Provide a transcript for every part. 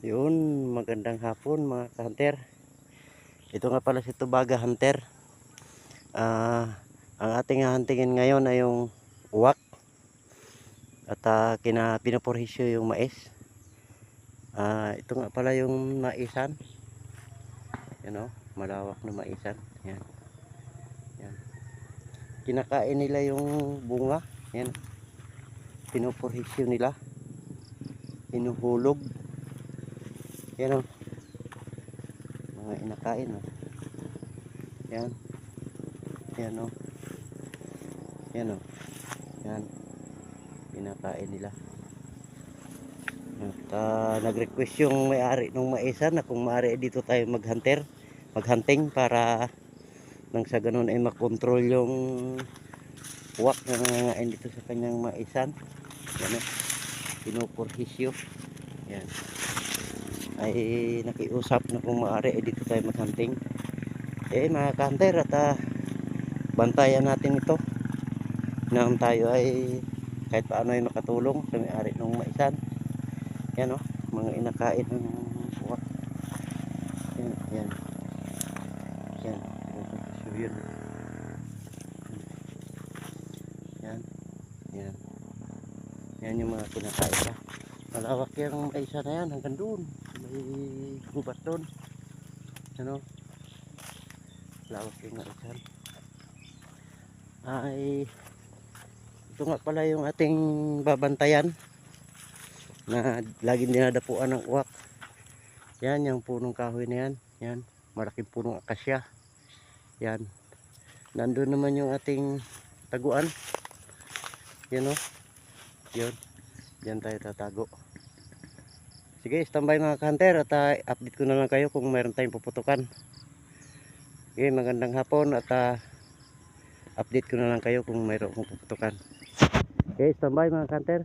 Yun, magandang hapon mga hunter. Ito nga pala si Tubaga Hunter. Ah, ang ating huntingin ngayon ay yung uwak. At ah, kina pinupurhisyo yung mais. Ah, ito nga pala yung maisan. Yan o, malawak na maisan. Yan. Yan. Kinakain nila yung bunga. Yan. Pinupurhisyo nila. Inuhulog. Yan o. Mga inakain o. Yan. Yan o. Yan o. Yan. Inakain nila. At ah, nag-request yung may-ari ng maisan na kung maaari dito tayo mag-hunter, mag-hunting para nang sa ganun ay makontrol yung uwak na nangangain dito sa kanyang maisan. Yan o. Pinupurhisyo. Yan ay nakiusap na kung maaari ay dito tayo maghunting. Eh mga kanter at ah, bantayan natin ito. Nang tayo ay kahit paano ay makatulong sa may-ari ng maisan. Yan o mga inakain ng uwak yan yan. Yan. So yan. Yan. Yan yung mga kinakain na malawak yung maisan na yan hanggang doon may gubat doon. Ano? Lawak yung maisan ay ito nga pala yung ating babantayan na laging dinadapuan ng uwak. Yan yung punong kahoy na yan. Yan malaking punong akasya. Yan. Nandun naman yung ating taguan. Yan o yun. Diyan tayo tatago. Sige, standby mga hunter at ah, update ko na lang kayo kung mayroon tayong puputukan. Okay, magandang hapon at ah, update ko na lang kayo kung mayroon akong puputukan. Okay, standby mga hunter.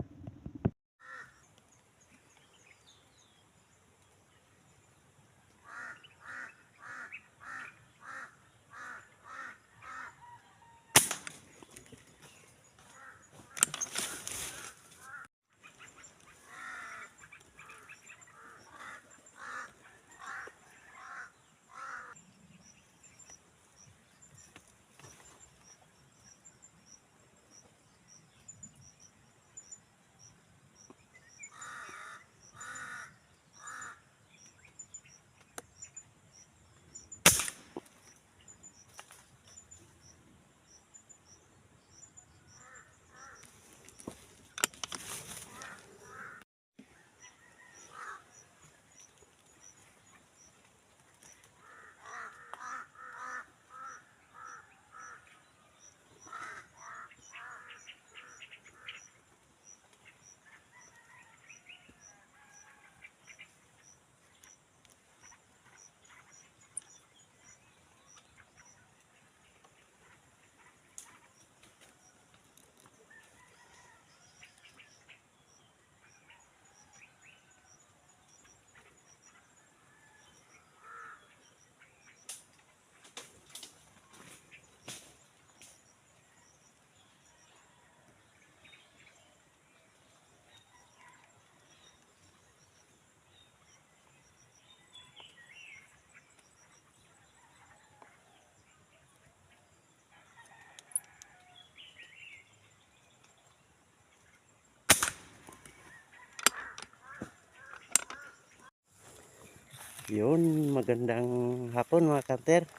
Yun, magandang hapon mga hunter.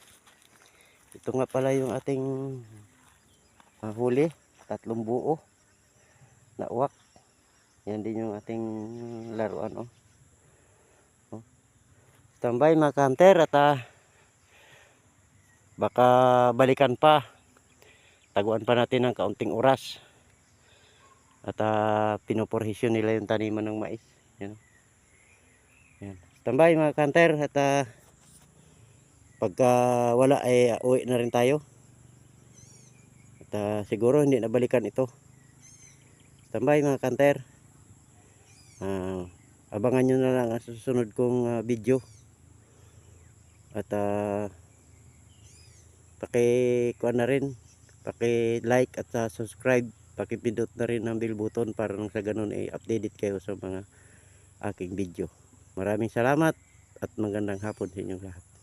Ito nga pala yung ating ah, huli, tatlong buo na uwak. Yan din yung ating laruan oh. oh. Standby mga hunter at ah, baka balikan pa. Taguan pa natin ng kaunting oras. At uh, pinupurhisyon nila yung taniman ng mais. Standby mga hunter at ah, pagka wala ay ah, uwi na rin tayo. At ah, siguro hindi na balikan ito. Standby mga hunter. Ah, abangan nyo na lang ang susunod kong ah, video. At uh, paki-kuha na rin. Paki-like at ah, subscribe. Paki-pindot na rin ang bell button para nang sa ganun ay updated kayo sa mga aking video. Maraming salamat at magandang hapon sa inyong lahat.